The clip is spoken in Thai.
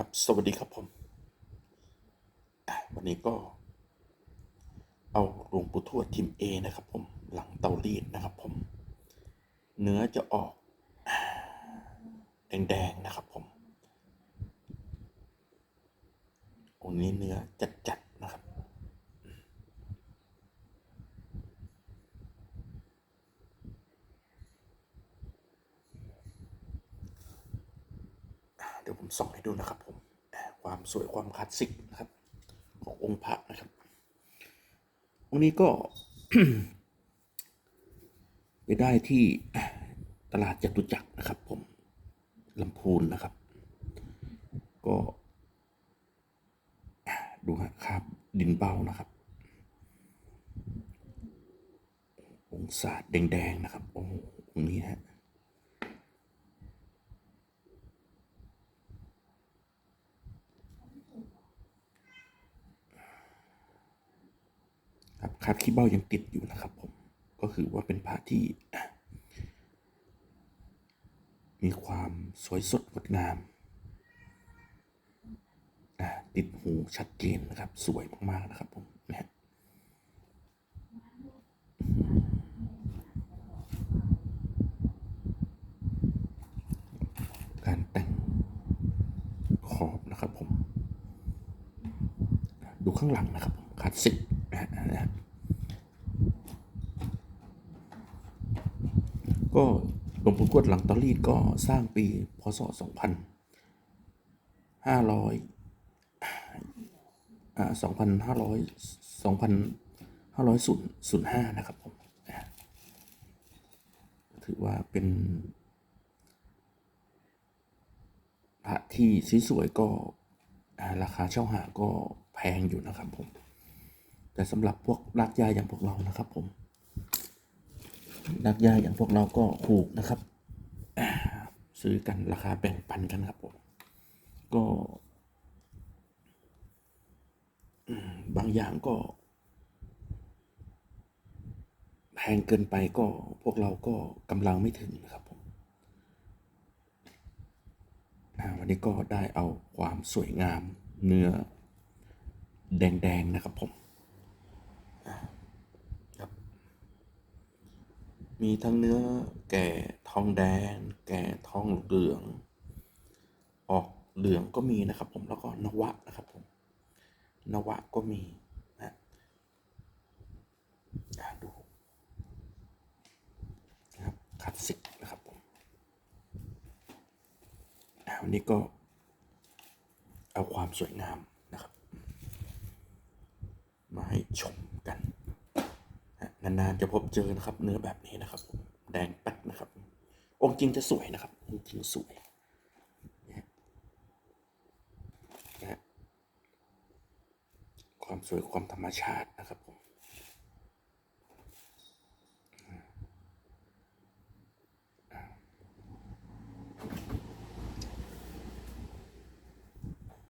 ครับ สวัสดีครับผม วันนี้ก็ เอาหลวงปู่ทวดทิมเอนะครับ ผม หลังเตารีดนะครับ ผม เนื้อจะออกแดงๆนะครับ ผมองค์นี้เนื้อจัดๆนะครับ อ่าเดี๋ยวผมส่องให้ดูนะครับผมความสวยความคลาสสิกนะครับ ขององค์พระนะครับองค์นี้ก็ไปได้ที่ตลาดจตุจักรนะครับผมลำพูนนะครับ ก็ ดูฮะคราบดินเบานะครับ องศาแดงๆนะครับ โอ้องค์นี้ฮะ ครับคราบขี้เบ้ายังติดอยู่นะครับผมก็คือว่าเป็นพระที่ มีความสวยสดงดงาม ติดหูชัดเจนนะครับ สวยมาก ๆ นะครับผมนะการแต่งขอบนะครับผม ดูข้างหลังนะครับผมคลาสสิก ก็หลวงปู่ทวดหลังตอรีดก็สร้างปีพศ2500อ่า2,500 2,505นะครับผมถือว่าเป็นพระที่สวยๆก็ราคาเช่าหาก็แพงอยู่นะครับผม แต่สำหรับพวกรากหญ้าอย่างพวกเรานะครับ ผมรากหญ้าอย่างพวกเราก็ถูกนะครับซื้อกันราคาแบ่งปันกันครับผมก็บางอย่างก็แพงเกินไปก็พวกเราก็กำลังไม่ถึงนะครับผมวันนี้ก็ได้เอาความสวยงามเนื้อแดงๆนะครับผมอ่าครับ มีทั้งเนื้อแก่ทองแดง แก่ทองเหลือง ออกเหลืองก็มีนะครับผมแล้วก็นวะนะครับผมนวะก็มีนะดูนะครับคลาสสิกนะครับผมวันนี้ก็ เอาความสวยงามนะครับ มาให้ชมกัน นานๆจะพบเจอนะครับ เนื้อแบบนี้นะครับผมแดงแป๊ดนะครับ องค์จริงจะสวยนะครับองค์จริงสวยนะฮะความสวยความธรรมชาตินะครับผม